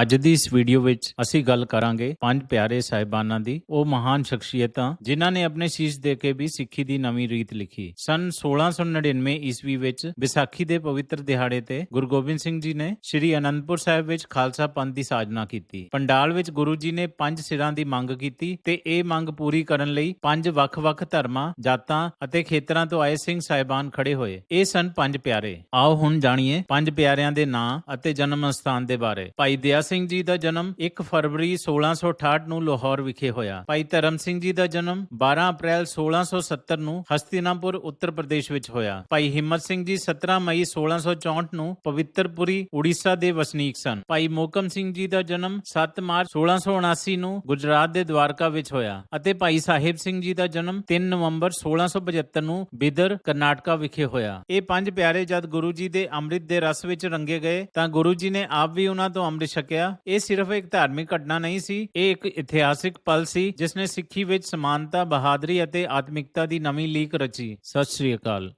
ਅੱਜ ਦੀ ਇਸ ਵੀਡੀਓ ਵਿੱਚ ਅਸੀਂ ਗੱਲ ਕਰਾਂਗੇ ਪੰਜ ਪਿਆਰੇ ਸਾਹਿਬਾਨਾਂ ਦੀ, ਉਹ ਮਹਾਨ ਸ਼ਖਸੀਅਤਾਂ ਜਿਨ੍ਹਾਂ ਨੇ ਆਪਣੇ ਸੀਸ ਦੇ ਕੇ ਵੀ ਸਿੱਖੀ ਦੀ ਨਵੀਂ ਰੀਤ ਲਿਖੀ। ਸਨ 1699 ਈਸਵੀ ਵਿੱਚ ਵਿਸਾਖੀ ਦੇ ਪਵਿੱਤਰ ਦਿਹਾੜੇ ਤੇ ਗੁਰੂ ਗੋਬਿੰਦ ਸਿੰਘ ਜੀ ਨੇ ਸ੍ਰੀ ਅਨੰਦਪੁਰ ਸਾਹਿਬ ਵਿੱਚ ਖਾਲਸਾ ਪੰਥ ਦੀ ਸਾਜਨਾ ਕੀਤੀ। ਪੰਡਾਲ ਵਿੱਚ ਗੁਰੂ ਜੀ ਨੇ ਪੰਜ ਸਿਰਾਂ ਦੀ ਮੰਗ ਕੀਤੀ ਤੇ ਇਹ ਮੰਗ ਪੂਰੀ ਕਰਨ ਲਈ ਪੰਜ ਵੱਖ-ਵੱਖ ਧਰਮਾਂ, ਜਾਤਾਂ ਅਤੇ ਖੇਤਰਾਂ ਤੋਂ ਆਏ ਸਿੰਘ ਸਾਹਿਬਾਨ ਖੜੇ ਹੋਏ। ਇਹ ਸਨ ਪੰਜ ਪਿਆਰੇ। ਆਓ ਹੁਣ ਜਾਣੀਏ ਪੰਜ ਪਿਆਰਿਆਂ ਦੇ ਨਾਂ ਅਤੇ ਜਨਮ ਸਥਾਨ ਦੇ ਬਾਰੇ। ਭਾਈ ਦਇਆ ਸਿੰਘ ਜੀ ਦਾ ਜਨਮ 1 ਫਰਵਰੀ 1668 ਨੂੰ ਲਾਹੌਰ ਵਿਖੇ ਹੋਇਆ। ਭਾਈ ਧਰਮ ਸਿੰਘ ਜੀ ਦਾ ਜਨਮ 12 ਅਪ੍ਰੈਲ 1670 ਨੂੰ ਹਸਤੀਨਾਪੁਰ, ਉੱਤਰ ਪ੍ਰਦੇਸ਼ ਵਿੱਚ ਹੋਇਆ। ਭਾਈ ਹਿੰਮਤ ਸਿੰਘ ਜੀ 17 ਮਈ 1664 ਨੂੰ ਪਵਿੱਤਰਪੁਰੀ, ਉੜੀਸਾ ਦੇ ਵਸਨੀਕ ਸਨ। ਭਾਈ ਮੋਕਮ ਸਿੰਘ ਜੀ ਦਾ ਜਨਮ 7 ਮਾਰਚ 1679 ਨੂੰ ਗੁਜਰਾਤ ਦੇ ਦਵਾਰਕਾ ਵਿੱਚ ਹੋਇਆ ਅਤੇ ਭਾਈ ਸਾਹਿਬ ਸਿੰਘ ਜੀ ਦਾ ਜਨਮ 3 ਨਵੰਬਰ 1675 ਨੂੰ ਬਿਦਰ, ਕਰਨਾਟਕਾ ਵਿਖੇ ਹੋਇਆ। ਇਹ ਪੰਜ ਪਿਆਰੇ ਜਦ ਗੁਰੂ ਜੀ ਦੇ ਅੰਮ੍ਰਿਤ ਦੇ ਰਸ ਵਿੱਚ ਰੰਗੇ ਗਏ ਤਾਂ ਗੁਰੂ ਜੀ ਨੇ ਆਪ ਵੀ ਉਹਨਾਂ ਤੋਂ ਅੰਮ੍ਰਿਤ ਛਕਿਆ। ਇਹ ਸਿਰਫ ਇੱਕ ਧਾਰਮਿਕ ਘਟਨਾ ਨਹੀਂ ਸੀ, ਇਹ ਇੱਕ ਇਤਿਹਾਸਿਕ ਪਲ ਸੀ, ਜਿਸ ਨੇ ਸਿੱਖੀ ਵਿੱਚ ਸਮਾਨਤਾ, ਬਹਾਦਰੀ ਅਤੇ ਆਤਮਿਕਤਾ ਦੀ ਨਵੀਂ ਲੀਕ ਰਚੀ। ਸਤਿ ਸ੍ਰੀ ਅਕਾਲ।